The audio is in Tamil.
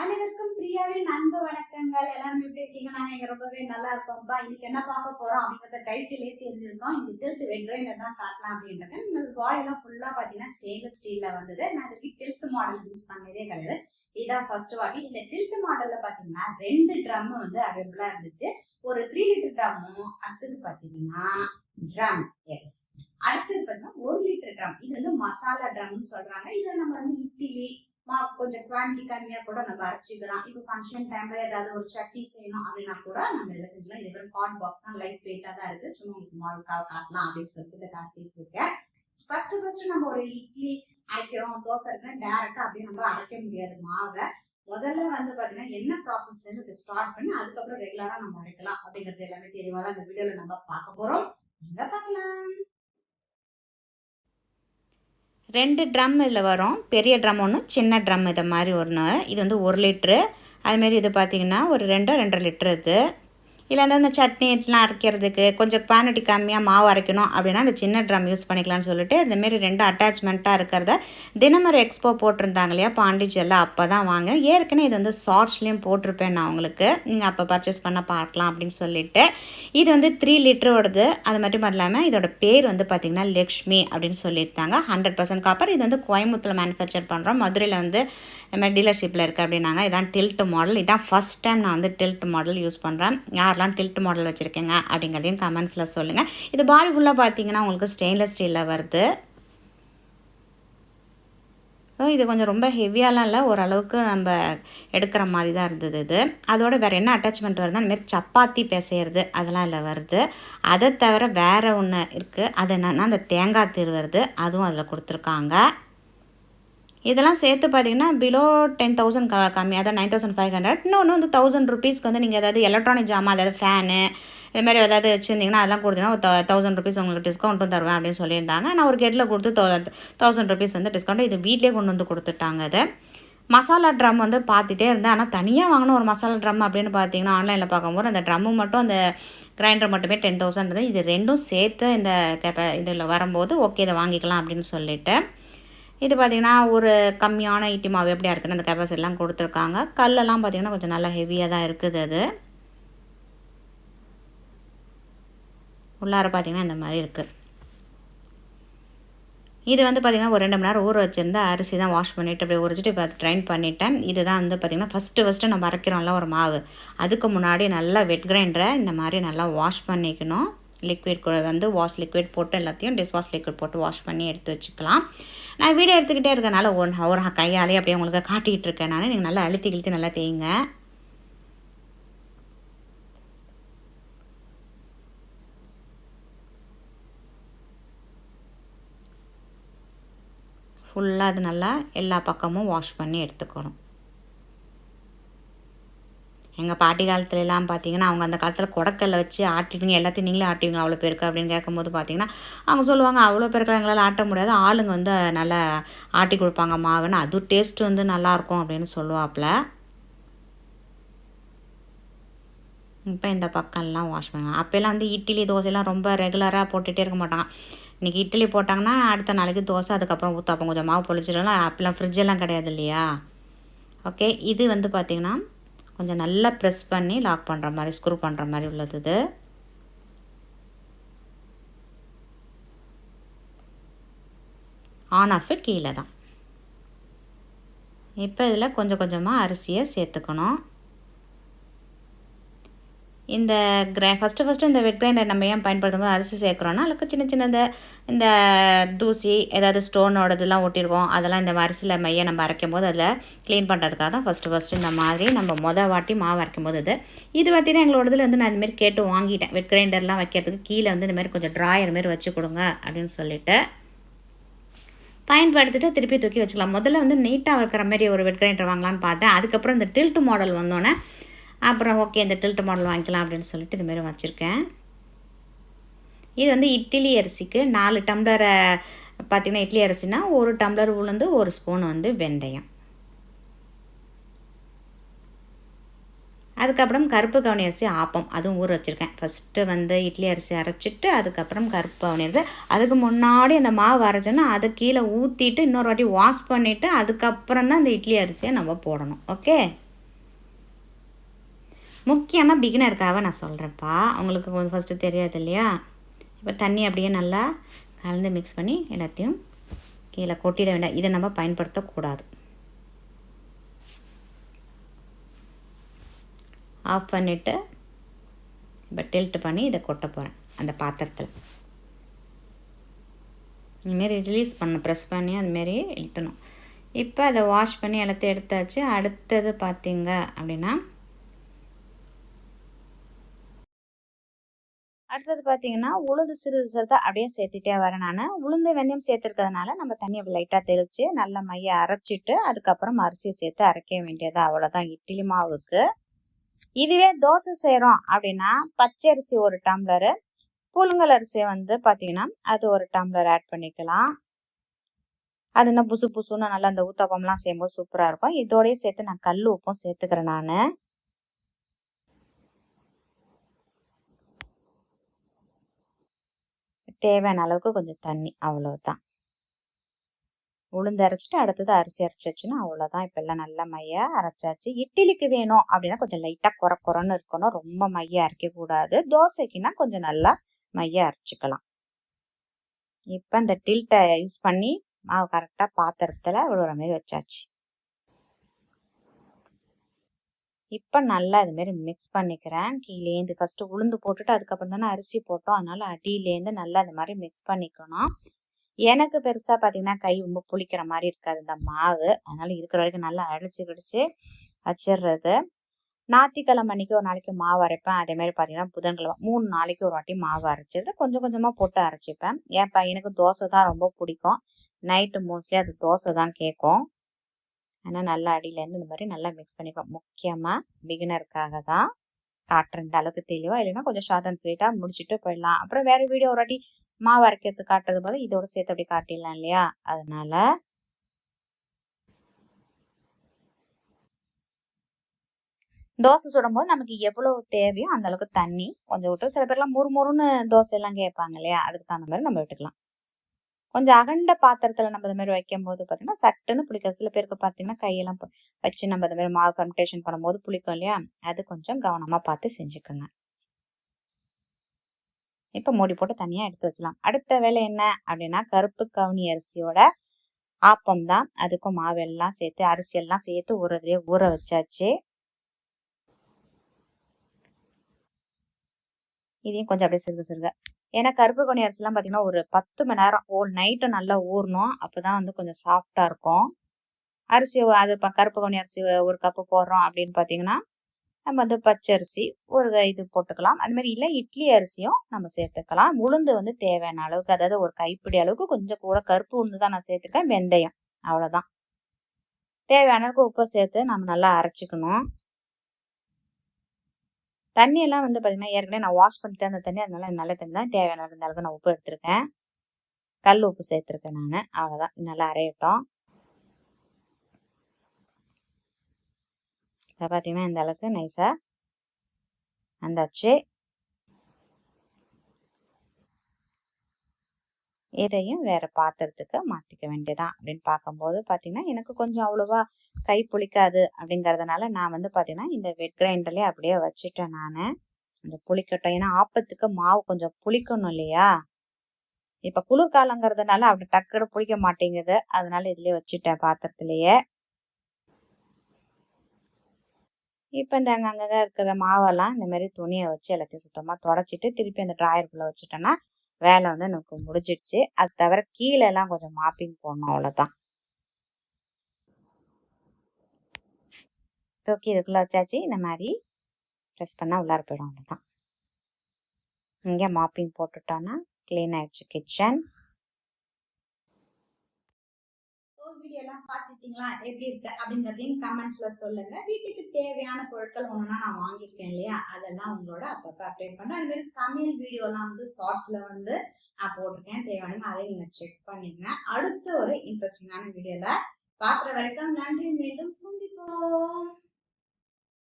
அனைவருக்கும் பிரியாவின் அன்பு வணக்கங்கள். எல்லாரும் எப்படி இருக்கீங்க? நாங்க இங்க ரொம்பவே நல்லா இருக்கோம்ப்பா இன்னைக்கு என்ன பார்க்க போறோம் அப்படிங்கறத டைட்டிலே தெரிஞ்சிருக்கோம் இந்த டில்ட் வெட் தான் காட்டலாம் அப்படின்றது இந்த பாடிலாம் ஃபுல்லா பாத்தீங்கன்னா ஸ்டெயின்லெஸ் ஸ்டீல்ல வந்தது. நான் இதுக்கு டில்ட் மாடல் யூஸ் பண்ணதே கிடையாது. இதான் ஃபர்ஸ்ட் வாட்டி. இந்த டில்ட் மாடல்ல பாத்தீங்கன்னா ரெண்டு ட்ரம் வந்து அவைலபிளா இருந்துச்சு. ஒரு த்ரீ லிட்டர் ட்ரம்மும் அடுத்தது பாத்தீங்கன்னா ட்ரம் எஸ் அடுத்தது பாத்தீங்கன்னா ஒரு லிட்டர் ட்ரம் இது வந்து மசாலா ட்ரம்னு சொல்றாங்க. இதுல நம்ம வந்து இட்லி மாவு கொஞ்சம் குவான்டிட்டி கம்மியா கூட நம்ம அரைச்சிக்கலாம். இப்போ ஃபங்க்ஷன் டைம்ல ஏதாவது ஒரு சட்னி செய்யணும் அப்படின்னா கூட நம்ம இதில் செஞ்சுக்கலாம்? இது வெறும் கார்ட் பாக்ஸ் தான் லைட் வெயிட்டா தான் இருக்கு. சும்மா உங்களுக்கு மாலுக்காக காட்டலாம் அப்படின்னு சொல்லிட்டு இதை காட்டிட்டு இருக்கேன். ஃபர்ஸ்ட் ஃபர்ஸ்ட் நம்ம ஒரு இட்லி அரைக்கிறோம் தோசை இருக்குன்னா டேரக்டா அப்படியே நம்ம அரைக்க முடியாது மாவை. முதல்ல வந்து பாத்தீங்கன்னா என்ன ப்ராசஸ்ல இருந்து இதை ஸ்டார்ட் பண்ணி அதுக்கப்புறம் ரெகுலரா நம்ம அரைக்கலாம் அப்படிங்கிறது எல்லாமே தெளிவா தான் இந்த வீடியோல நம்ம பார்க்க போறோம். நீங்கள் பார்க்கலாம். ரெண்டு ட்ரம் இதில் வரும். பெரிய ட்ரம் ஒன்று சின்ன ட்ரம் இதை மாதிரி ஒன்று இது வந்து ஒரு லிட்ரு அதுமாரி இது பார்த்திங்கன்னா ஒரு ரெண்டோ ரெண்டரை லிட்ரு இது. இல்லை வந்து இந்த சட்னி எல்லாம் அரைக்கிறதுக்கு கொஞ்சம் குவான்டிட்டி கம்மியாக மாவு அரைக்கணும் அப்படின்னா அந்த சின்ன ட்ரம் யூஸ் பண்ணிக்கலாம்னு சொல்லிட்டு இந்தமாரி ரெண்டு அட்டாச்மெண்ட்டாக இருக்கிறத தினமர் எக்ஸ்போ போட்டிருந்தாங்க இல்லையா? பாண்டிச்சேரியில். அப்போ தான் வாங்க. ஏற்கனவே இது வந்து ஷார்ட்ஸ்லேயும் போட்டிருப்பேன் நான் உங்களுக்கு. நீங்கள் அப்போ பர்ச்சேஸ் பண்ண பார்க்கலாம் அப்படின்னு சொல்லிட்டு. இது வந்து த்ரீ லிட்டரோடது. அது மட்டும் இல்லாமல் இதோட பேர் வந்து பார்த்திங்கன்னா லக்ஷ்மி அப்படின்னு சொல்லியிருந்தாங்க. ஹண்ட்ரட் பர்சன்ட் காப்பர் இது வந்து கோயம்புத்தூரில் மேனுஃபேக்சர் பண்ணுறோம் மதுரையில் வந்து இந்த மாதிரி டீலர்ஷிப்பில் இருக்குது அப்படின்னாங்க. இதான் டில்ட் மாடல் இதான் ஃபஸ்ட் டைம் நான் வந்து டில்ட் மாடல் யூஸ் பண்ணுறேன் யாரெல்லாம் டில்ட் மாடல் வச்சுருக்கீங்க அப்படிங்கிறதையும் கமெண்ட்ஸில் சொல்லுங்கள் இது பாடி ஃபுல்லாக பார்த்தீங்கன்னா உங்களுக்கு ஸ்டெயின்லெஸ் ஸ்டீலில் வருது. ஸோ இது கொஞ்சம் ரொம்ப ஹெவியாலாம் இல்லை ஓரளவுக்கு நம்ம எடுக்கிற மாதிரி தான் இருந்தது இது. அதோட வேறு என்ன அட்டாச்மெண்ட் வருது அந்தமாரி சப்பாத்தி பிசையிறது அதெல்லாம் இல்லை வருது. அதை தவிர வேறு ஒன்று இருக்குது அது என்னென்னா அந்த தேங்காய் தீர் வருது. அதுவும் அதில் கொடுத்துருக்காங்க. இதெல்லாம் சேர்த்து பார்த்தீங்கன்னா பிலோ டென் தௌசண்ட் க கம்மியாக தான் நைன் தௌசண்ட் ஃபைவ் ஹண்ட்ரட் இன்னொன்று வந்து தௌசண்ட் ருபீஸ்க்கு வந்து நீங்கள் ஏதாவது எலக்ட்ரானிக் ஜாமான் அதாவது ஃபேனு இது மாதிரி ஏதாவது வச்சுருந்தீங்கன்னா அதெல்லாம் கொடுத்தீங்கன்னா ஒரு தௌசண்ட் ருபீஸ் உங்களுக்கு டிஸ்கவுண்ட்டும் தருவேன் அப்படின்னு சொல்லியிருந்தாங்க. நான் ஒரு கெட்டில் கொடுத்து தௌ தௌசண்ட் ருபீஸ் வந்து டிஸ்கவுண்ட் இது வீட்லேயே கொண்டு வந்து கொடுத்துட்டாங்க அது மசாலா ட்ரம் வந்து பார்த்துட்டே இருந்தேன். ஆனால் தனியாக வாங்கின ஒரு மசாலா ட்ரம் அப்படின்னு பார்த்தீங்கன்னா ஆன்லைனில் பார்க்கும்போது அந்த ட்ரம்மு மட்டும் அந்த கிரைண்டர் மட்டுமே டென் தௌசண்ட் இது ரெண்டும் சேர்த்து இந்த கெப்ப இதில் வரும்போது ஓகே இதை வாங்கிக்கலாம் அப்படின்னு சொல்லிவிட்டு இது பார்த்திங்கன்னா ஒரு கம்மியான இட்லி மாவு எப்படியா இருக்குன்னு அந்த கெப்பாசிட்டிலாம் கொடுத்துருக்காங்க. கல்லெல்லாம் பார்த்திங்கன்னா கொஞ்சம் நல்லா ஹெவியாக தான் இருக்குது அது. உள்ளார பார்த்திங்கன்னா இந்த மாதிரி இருக்குது இது வந்து பார்த்திங்கன்னா ஒரு ரெண்டு மணி நேரம் ஊற வச்சுருந்தா அரிசி தான் வாஷ் பண்ணிவிட்டு அப்படியே உரிச்சிட்டு இப்போ ட்ரைன் பண்ணிட்டேன். இதுதான் வந்து பார்த்திங்கன்னா ஃபஸ்ட்டு ஃபஸ்ட்டு நம்ம அரைக்கிறோம்ல ஒரு மாவு. அதுக்கு முன்னாடி நல்லா வெட் கிரைண்டரை இந்த மாதிரி நல்லா வாஷ் பண்ணிக்கணும். லிக்விட் வந்து வாஷ் லிக்விட் போட்டு எல்லாத்தையும் டிஷ் வாஷ் லிக்விட் போட்டு வாஷ் பண்ணி எடுத்து வச்சுக்கலாம். நான் வீடியோ எடுத்துக்கிட்டே இருக்கனால ஒன் ஒரு கையாலே அப்படியே உங்களுக்கு காட்டிகிட்டு இருக்கேன் நான். நீங்கள் நல்லா அழுத்தி கிழுத்தி நல்லா தேயுங்க. ஃபுல்லாக அது நல்லா எல்லா பக்கமும் வாஷ் பண்ணி எடுத்துக்கணும். எங்கள் பாட்டி காலத்துலலாம் பார்த்தீங்கன்னா அவங்க அந்த காலத்தில் குடக்கல்ல வச்சு ஆட்டிடுவீங்க எல்லாத்தையும் நீங்களே ஆட்டுவீங்க அவ்வளோ பேருக்கு அப்படின்னு கேட்கும்போது பார்த்தீங்கன்னா அவங்க சொல்லுவாங்க அவ்வளோ பேருக்கு எங்களால் ஆட்ட முடியாது ஆளுங்க வந்து நல்லா ஆட்டி கொடுப்பாங்க மாவுன்னு அது டேஸ்ட் வந்து நல்லாயிருக்கும் அப்படின்னு சொல்லுவாப்புல. இப்போ இந்த பக்கம்லாம் வாஷ் பண்ணுவாங்க அப்போல்லாம் வந்து இட்லி தோசைலாம் ரொம்ப ரெகுலராக போட்டுகிட்டே இருக்க மாட்டாங்க. இன்றைக்கி இட்லி போட்டாங்கன்னா அடுத்த நாளைக்கு தோசை அதுக்கப்புறம் ஊற்றாப்போம் கொஞ்சம் மாவு பொழிச்சிடலாம் அப்போல்லாம் ஃப்ரிட்ஜெல்லாம் கிடையாது இல்லையா? ஓகே இது வந்து பார்த்திங்கன்னா கொஞ்சம் நல்லா ப்ரெஸ் பண்ணி லாக் பண்ணுற மாதிரி ஸ்க்ரூ பண்ணுற மாதிரி உள்ளது இது. ஆன் ஆஃப் கீழே தான். இப்போ இதில் கொஞ்சம் கொஞ்சமாக அரிசியை சேர்த்துக்கணும். இந்த கிரை ஃபஸ்ட்டு ஃபஸ்ட்டு இந்த வெட் கிரைண்டர் நம்ம ஏன் பயன்படுத்தும் போது அரிசி சேர்க்குறோன்னா அதுக்கு சின்ன சின்ன இந்த தூசி ஏதாவது ஸ்டோனோட இதெல்லாம் ஒட்டியிருக்கோம் அதெல்லாம் இந்த அரிசியில் மையை நம்ம அரைக்கும் போது அதில் க்ளீன் பண்ணுறதுக்காக தான் ஃபஸ்ட்டு ஃபஸ்ட்டு இந்த மாதிரி நம்ம மொதல் வாட்டி மாவு அரைக்கும் போது இது. இது பார்த்தீங்கன்னா எங்களோட இதில் வந்து நான் இதுமாரி கேட்டு வாங்கிட்டேன். வெட் கிரைண்டர்லாம் வைக்கிறதுக்கு கீழே வந்து இந்த மாதிரி கொஞ்சம் ட்ராயர் மாரி வச்சு கொடுங்க அப்படின்னு சொல்லிட்டு பயன்படுத்திட்டு திருப்பி தூக்கி வச்சுக்கலாம். முதல்ல வந்து நீட்டாக இருக்கிற மாதிரி ஒரு வெட் கிரைண்டர் வாங்கலான்னு பார்த்தேன். அதுக்கப்புறம் இந்த டில்ட் மாடல் வந்தோன்னே அப்புறம் ஓகே இந்த டில்ட் மாடல் வாங்கிக்கலாம் அப்படின்னு சொல்லிட்டு இதுமாரி வச்சுருக்கேன். இது வந்து இட்லி அரிசிக்கு நாலு டம்ளரை பார்த்திங்கன்னா இட்லி அரிசினா ஒரு டம்ளர் உளுந்து ஒரு ஸ்பூன் வந்து வெந்தயம். அதுக்கப்புறம் கருப்பு கவுனி அரிசி ஆப்பம் அதுவும் ஊற வச்சுருக்கேன். ஃபஸ்ட்டு வந்து இட்லி அரிசி அரைச்சிட்டு அதுக்கப்புறம் கருப்பு கவுனி அரிசி. அதுக்கு முன்னாடி அந்த மாவு அரைச்சோன்னா அதை கீழே ஊற்றிட்டு இன்னொரு வாட்டி வாஷ் பண்ணிவிட்டு அதுக்கப்புறம் தான் அந்த இட்லி அரிசியை நம்ம போடணும். ஓகே முக்கியமாக பிகினருக்காக நான் சொல்கிறேன்ப்பா அவங்களுக்கு கொஞ்சம் ஃபஸ்ட்டு தெரியாது இல்லையா? இப்போ தண்ணி அப்படியே நல்லா கலந்து மிக்ஸ் பண்ணி எல்லாத்தையும் கீழே கொட்டிட வேண்டாம். இதை நம்ம பயன்படுத்தக்கூடாது. ஆஃப் பண்ணிவிட்டு இப்போ டில்ட் பண்ணி இதை கொட்ட போகிறேன் அந்த பாத்திரத்தில். இதுமாரி ரிலீஸ் பண்ண ப்ரெஸ் பண்ணி அதுமாரி இழுத்தணும். இப்போ அதை வாஷ் பண்ணி எல்லாத்தையும் எடுத்தாச்சு. அடுத்தது பார்த்தீங்க அப்படின்னா அடுத்தது பார்த்தீங்கன்னா உளுந்து சிறிது சிறிதாக அப்படியே சேர்த்துட்டே வரேன் நான். உளுந்து வெந்தயம் சேர்த்துருக்கிறதுனால நம்ம தண்ணி அப்படி லைட்டாக தெளித்து நல்ல மைய அரைச்சிட்டு அதுக்கப்புறம் அரிசியை சேர்த்து அரைக்க வேண்டியது அவ்வளோதான் இட்லி மாவுக்கு. இதுவே தோசை செய்கிறோம் அப்படின்னா பச்சை அரிசி ஒரு டம்ளரு புழுங்கல் அரிசியை வந்து பார்த்தீங்கன்னா அது ஒரு டம்ளர் ஆட் பண்ணிக்கலாம். அது என்ன புசு புசுன்னு நல்லா அந்த ஊத்தப்பம்லாம் செய்யும்போது சூப்பராக இருக்கும். இதோடய சேர்த்து நான் கல் உப்பும் சேர்த்துக்கிறேன் நான். தேவையான அளவுக்கு கொஞ்சம் தண்ணி அவ்வளோதான் உளுந்து அரைச்சிட்டு அடுத்தது அரிசி அரைச்சாச்சுன்னா அவ்வளோதான் இப்போ எல்லாம் நல்லா மையா அரைச்சாச்சு. இட்லிக்கு வேணும் அப்படின்னா கொஞ்சம் லைட்டாக குறை குறைன்னு இருக்கணும். ரொம்ப மைய அரைக்கக்கூடாது தோசைக்குன்னா கொஞ்சம் நல்லா மைய அரைச்சிக்கலாம். இப்போ இந்த டில்ட்டை யூஸ் பண்ணி மாவு கரெக்டாக பாத்திரத்தில் விழுற மாதிரி வச்சாச்சு. இப்போ நல்லா இதுமாரி மிக்ஸ் பண்ணிக்கிறேன். கீழேந்து ஃபஸ்ட்டு உளுந்து போட்டுட்டு அதுக்கப்புறம் தானே அரிசி போட்டோம். அதனால் அடியிலேருந்து நல்லா அது மாதிரி மிக்ஸ் பண்ணிக்கணும். எனக்கு பெருசாக பார்த்தீங்கன்னா கை ரொம்ப புளிக்கிற மாதிரி இருக்காது. இந்த மாவு. அதனால் இருக்கிற வரைக்கும் நல்லா அடிச்சு கிடிச்சு வச்சிடுறது ஞாத்திக்கிழமை அன்றைக்கி ஒரு நாளைக்கு மாவு அரைப்பேன். அதே மாதிரி பார்த்தீங்கன்னா புதன்கிழமை மூணு நாளைக்கு ஒரு வாட்டி மாவு அரைச்சிடுது கொஞ்சம் கொஞ்சமாக போட்டு அரைச்சிப்பேன். ஏன் பையனுக்கு தோசை தான் ரொம்ப பிடிக்கும். நைட்டு மோஸ்ட்லி அது தோசை தான் கேட்கும். ஆனால் நல்லா அடியிலேருந்து இந்த மாதிரி நல்லா மிக்ஸ் பண்ணிப்போம். முக்கியமாக பிகினருக்காக தான் காட்டுறேன் இந்த அளவுக்கு தெளிவாக இல்லைன்னா கொஞ்சம் ஷார்ட் அண்ட் ஸ்வீட்டாக முடிச்சுட்டு போயிடலாம். அப்புறம் வேறு வீடியோ ஒரு வாட்டி மாவு அரைக்கிறது காட்டுறது போல இதோட சேர்த்து அப்படி காட்டிடலாம் இல்லையா? அதனால தோசை சுடும்போது நமக்கு எவ்வளோ தேவையோ அந்த அளவுக்கு தண்ணி கொஞ்சம் விட்டு சில பேர்லாம் முறுமுறுன்னு தோசை எல்லாம் கேட்பாங்க இல்லையா? அதுக்கு தகுந்த மாதிரி நம்ம விட்டுக்கலாம். கொஞ்சம் அகண்ட பாத்திரத்தில் நம்ம இந்த மாதிரி வைக்கும் போது பார்த்தீங்கன்னா சட்டுன்னு பிடிக்கும் சில பேருக்கு பார்த்தீங்கன்னா கையெல்லாம் வச்சு நம்ம இந்த மாதிரி மாவு ஃபர்மெண்டேஷன் பண்ணும்போது புளிக்கும் இல்லையா? அது கொஞ்சம் கவனமாக பார்த்து செஞ்சுக்கோங்க. இப்போ மூடி போட்டு தனியாக எடுத்து வச்சலாம். அடுத்த வேலை என்ன அப்படின்னா கருப்பு கவுனி அரிசியோட ஆப்பம் தான். அதுக்கும் மாவெல்லாம் சேர்த்து அரிசியெல்லாம் சேர்த்து ஊறதுலேயே ஊற வச்சாச்சு. இதையும் கொஞ்சம் அப்படியே சிறுக சிறுக ஏன்னா கருப்பு கொனி அரிசிலாம் பார்த்தீங்கன்னா ஒரு பத்து மணி நேரம் ஓல் நைட்டு நல்லா ஊறணும். அப்போ தான் வந்து கொஞ்சம் சாஃப்டாக இருக்கும். அரிசி அது இப்போ கருப்பு கொனி அரிசி ஒரு கப்பு போடுறோம் அப்படின்னு பார்த்தீங்கன்னா நம்ம வந்து பச்சரிசி ஒரு இது போட்டுக்கலாம். அது மாதிரி இல்லை இட்லி அரிசியும் நம்ம சேர்த்துக்கலாம். உளுந்து வந்து தேவையான அளவுக்கு அதாவது ஒரு கைப்பிடி அளவுக்கு கொஞ்சம் கூட கருப்பு உளுந்து தான் நான் சேர்த்துருக்கேன் வெந்தயம். அவ்வளோதான் தேவையான அளவுக்கு உப்பை சேர்த்து நம்ம நல்லா அரைச்சிக்கணும். தண்ணியெல்லாம் வந்து பார்த்தீங்கன்னா ஏற்கனவே நான் வாஷ் பண்ணிட்டு அந்த தண்ணி அதனால நல்ல தண்ணி தான். தேவையான அளவுக்கு நான் உப்பு எடுத்திருக்கேன். கல் உப்பு சேர்த்துருக்கேன் நான். அவ்வளோதான் நல்லா அரையட்டும். இப்போ பார்த்தீங்கன்னா இந்த அளவுக்கு நைஸாக வந்தாச்சு. இதையும் வேற பாத்திரத்துக்கு மாற்றிக்க வேண்டியதான் அப்படின்னு பார்க்கும்போது பார்த்தீங்கன்னா எனக்கு கொஞ்சம் அவ்வளோவா கை புளிக்காது அப்படிங்கிறதுனால நான் வந்து பார்த்தீங்கன்னா இந்த வெட் கிரைண்டர்லேயே அப்படியே வச்சுட்டேன் நான். அந்த புளிக்கட்டும் ஏன்னா ஆப்பத்துக்கு மாவு கொஞ்சம் புளிக்கணும் இல்லையா? இப்போ குளிர்காலங்கிறதுனால அப்படி டக்குனு புளிக்க மாட்டேங்குது. அதனால இதுலேயே வச்சுட்டேன் பாத்திரத்துலேயே. இப்போ இந்த அங்கங்கே இருக்கிற மாவெல்லாம் இந்த மாதிரி துணியை வச்சு எல்லாத்தையும் சுத்தமாக தொடச்சிட்டு திருப்பி அந்த ட்ராயருக்குள்ளே வச்சுட்டோன்னா வேலை வந்து எனக்கு முடிஞ்சிடுச்சு. அது தவிர கீழெல்லாம் கொஞ்சம் மாப்பிங் போடணும் அவ்வளோதான் தூக்கி இதுக்குள்ளே வச்சாச்சு. இந்த மாதிரி ப்ரெஸ் பண்ணால் உள்ளார போயிடும் அவ்வளோதான் இங்கே மாப்பிங் போட்டுட்டோன்னா க்ளீன் ஆயிடுச்சு கிச்சன் வீடியோ எல்லாம் பார்த்துட்டீங்களா எப்படி இருக்கு? அப்படிங்கறதையும் கமெண்ட்ஸ்ல சொல்லுங்க. வீட்டுக்கு தேவையான பொருட்கள் ஒண்ணுனா நான் வாங்கியிருக்கேன் இல்லையா? அதெல்லாம் உங்களோட அப்பப்ப அப்டேட் பண்றேன் அது மாதிரி சமையல் வீடியோலாம் வந்து ஷார்ட்ஸ்ல வந்து நான் போட்டிருக்கேன். தேவையான அதை நீங்க செக் பண்ணிங்க. அடுத்த ஒரு இன்ட்ரெஸ்டிங்கான வீடியோல பாக்குற வரைக்கும் நன்றி. மீண்டும் சந்திப்போம்.